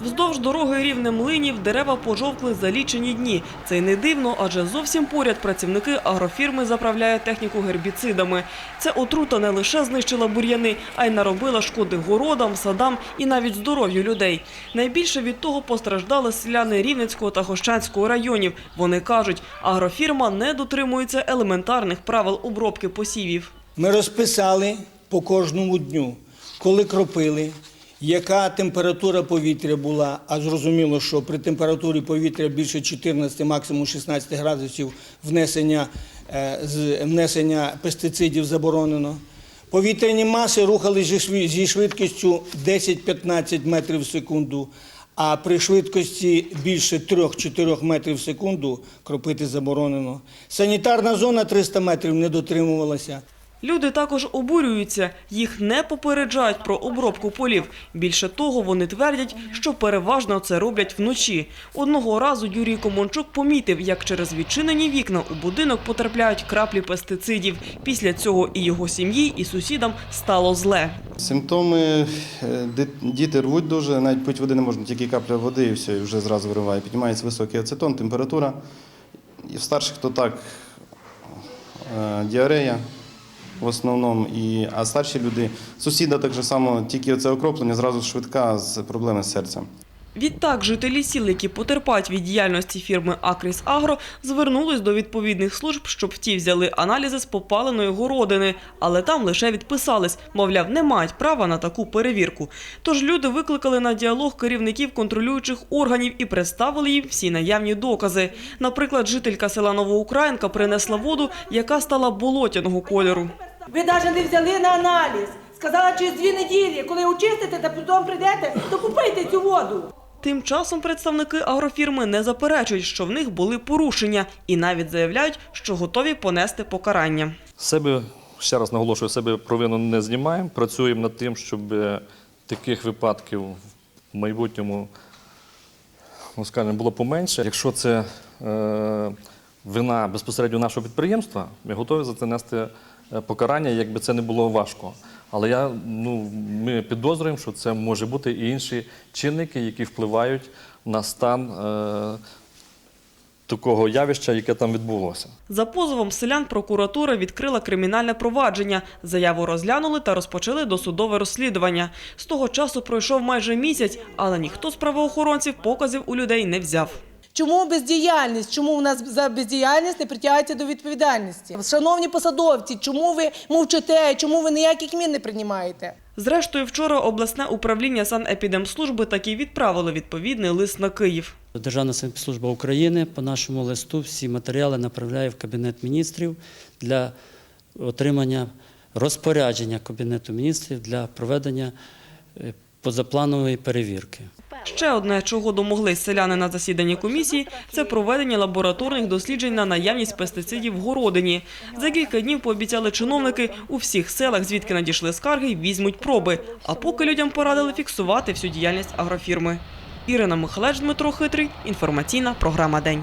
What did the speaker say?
Вздовж дороги рівне млинів дерева пожовкли за лічені дні. Це й не дивно, адже зовсім поряд працівники агрофірми заправляють техніку гербіцидами. Це отрута не лише знищила бур'яни, а й наробила шкоди городам, садам і навіть здоров'ю людей. Найбільше від того постраждали селяни Рівненського та Гощанського районів. Вони кажуть, агрофірма не дотримується елементарних правил обробки посівів. Ми розписали по кожному дню, коли кропили, яка температура повітря була, а зрозуміло, що при температурі повітря більше 14, максимум 16 градусів внесення, е, внесення пестицидів заборонено. Повітряні маси рухались зі швидкістю 10-15 метрів в секунду, а при швидкості більше 3-4 метрів в секунду кропити заборонено. Санітарна зона 300 метрів не дотримувалася. Люди також обурюються, їх не попереджають про обробку полів. Більше того, вони твердять, що переважно це роблять вночі. Одного разу Юрій Комончук помітив, як через відчинені вікна у будинок потрапляють краплі пестицидів. Після цього і його сім'ї, і сусідам стало зле. Симптоми е, діти рвуть дуже, навіть пить води не можна, тільки капля води і все, і вже зразу вириває. Піднімається високий ацетон, температура. І в старших то так е, діарея в основному. І, а старші люди, сусіда так само, тільки оце окроплення, зразу швидка з проблеми з серцем. Відтак, жителі сіл, які потерпають від діяльності фірми Акріс Агро, звернулись до відповідних служб, щоб ті взяли аналізи з попаленої городини, але там лише відписались, мовляв, не мають права на таку перевірку. Тож люди викликали на діалог керівників контролюючих органів і представили їм всі наявні докази. Наприклад, жителька села Новоукраїнка принесла воду, яка стала болотяного кольору. Ви навіть не взяли на аналіз. Сказала через дві неділі, коли очистите та потім прийдете, то купуйте цю воду. Тим часом представники агрофірми не заперечують, що в них були порушення, і навіть заявляють, що готові понести покарання. Себе, ще раз наголошую, себе провину не знімаємо. Працюємо над тим, щоб е, таких випадків в майбутньому ну, скажімо, було поменше. Якщо це е, вина безпосередньо нашого підприємства, ми готові за це нести е, покарання, якби це не було важко. Але я, ну, ми підозрюємо, що це може бути і інші чинники, які впливають на стан е, такого явища, яке там відбулося. За позовом селян прокуратура відкрила кримінальне провадження. Заяву розглянули та розпочали досудове розслідування. З того часу пройшов майже місяць, але ніхто з правоохоронців показів у людей не взяв. Чому бездіяльність? Чому у нас за бездіяльність не притягується до відповідальності? Шановні посадовці, чому ви мовчите? Чому ви ніяких мін не приймаєте? Зрештою, вчора обласне управління санепідемслужби таки відправило відповідний лист на Київ. Державна санепідслужба України по нашому листу всі матеріали направляє в Кабінет міністрів для отримання розпорядження Кабінету міністрів для проведення е, позапланової перевірки. Ще одне, чого домоглись селяни на засіданні комісії, це проведення лабораторних досліджень на наявність пестицидів в городині. За кілька днів пообіцяли чиновники у всіх селах, звідки надійшли скарги, візьмуть проби. А поки людям порадили фіксувати всю діяльність агрофірми. Ірина Михалеч, Дмитро Хитрий. Інформаційна програма День.